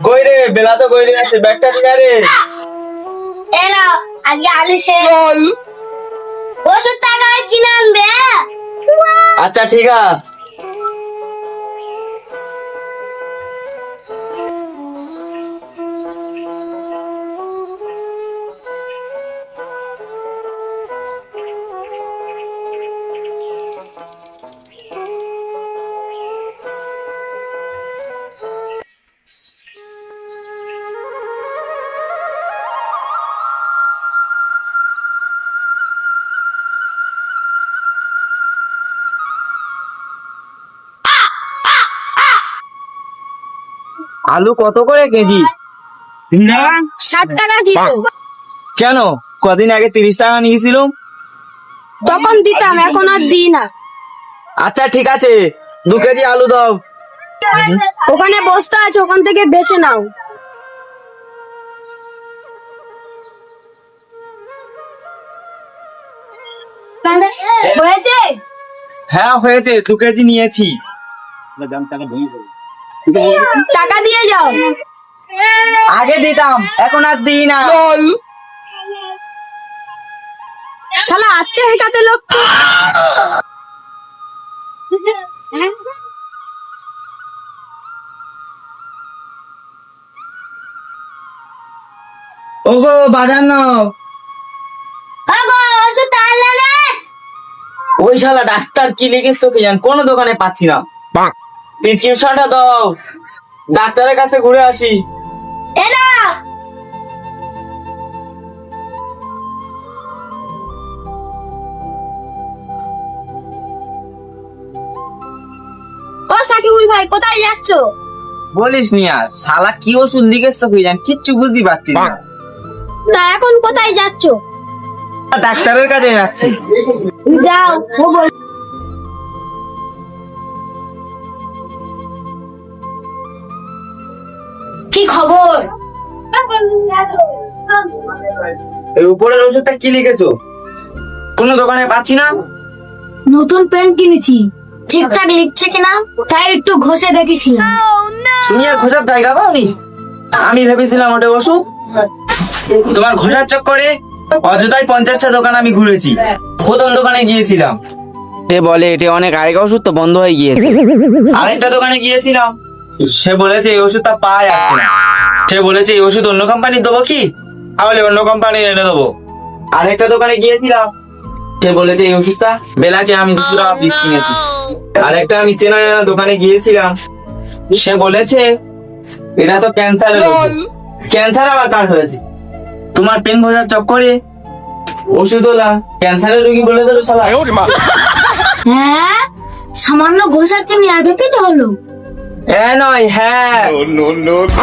কই রে? বেলা তো কই রে? আছে ব্যাগটা দিবা রে? এলো আজকে আলু শেষ ওষুধ টাকা আর কিনে আনবে। আচ্ছা ঠিক আছে। আলু কত করে কেজি? সাত টাকা দিত কেন? কদিন আগে তিরিশ টাকা নিয়েছিল তখন দিতাম এখন আর দিই না। আচ্ছা ঠিক আছে। দু কেজি আলু দাও। ওখানে বস্তা আছে ওখান থেকে বেছে নাও। হয়েছে? হ্যাঁ হয়েছে। দু কেজি নিয়েছি। টাকা দিয়ে যাও। আগে দিতাম এখন আর দিই না। শালা আসছে হেকাতে লোক ওগো বাজার নাও। ওগো, ওষুধ আনলে না? ওই শালা ডাক্তার কি লিখিস তো কি জান? কোন দোকানে পাচ্ছি না। প্রেসক্রিপশনটা দাও। ডাক্তারের কাছে ঘুরে আসি। ও সাকিবুল ভাই কোথায় যাচ্ছো? বলিস নি আর শালা কি ওষুধ লিখিস তো কি জান কিচ্ছু বুঝতে পারতি না। তা এখন কোথায় যাচ্ছো? ডাক্তারের কাছে যাচ্ছি। যাও ও বল। এই উপরের ওষুধটা কি লিখেছো? কোন দোকানে পাচ্ছি না? নতুন পেন কিনেছি। ঠিকঠাক লিখছে কিনা তাই একটু ঘষে দেখেছিলাম। তুমি আর ঘষার জায়গা পাওনি? আমি ভেবেছিলাম ওটা ওষুধ। তোমার ঘষার চক্করে অযথাই পঞ্চাশটা দোকান আমি ঘুরেছি। প্রথম দোকানে গিয়েছিলাম। সে বলে এটি অনেক আগেকার ওষুধ তো বন্ধ হয়ে গিয়েছে। আরেকটা দোকানে গিয়েছিলাম। সে বলেছে এই ওষুধটা পাওয়া যাচ্ছে না। সে বলেছে এই ওষুধ অন্য কোম্পানির দেবো কি? তাহলে অন্য কোম্পানির এনে দেবো। আরেকটা দোকানে গিয়েছিলাম। সে বলেছে এই ওষুধটা বেলাকে আমি দুশো টাকা পিস কিনেছি। আরেকটা আমি চেনা জানা দোকানে গিয়েছিলাম। সে বলেছে এটা তো ক্যান্সারের ক্যান্সার আবার কার হয়েছে? তোমার পেন ঘোষার চক্করে ওষুধ ওলা ক্যান্সারের রোগী বলে দিল শালা। হ্যাঁ? সামান্য ঘষার চিনি এত কিছু হলো। এ নয় হ্যাঁ no, no, no.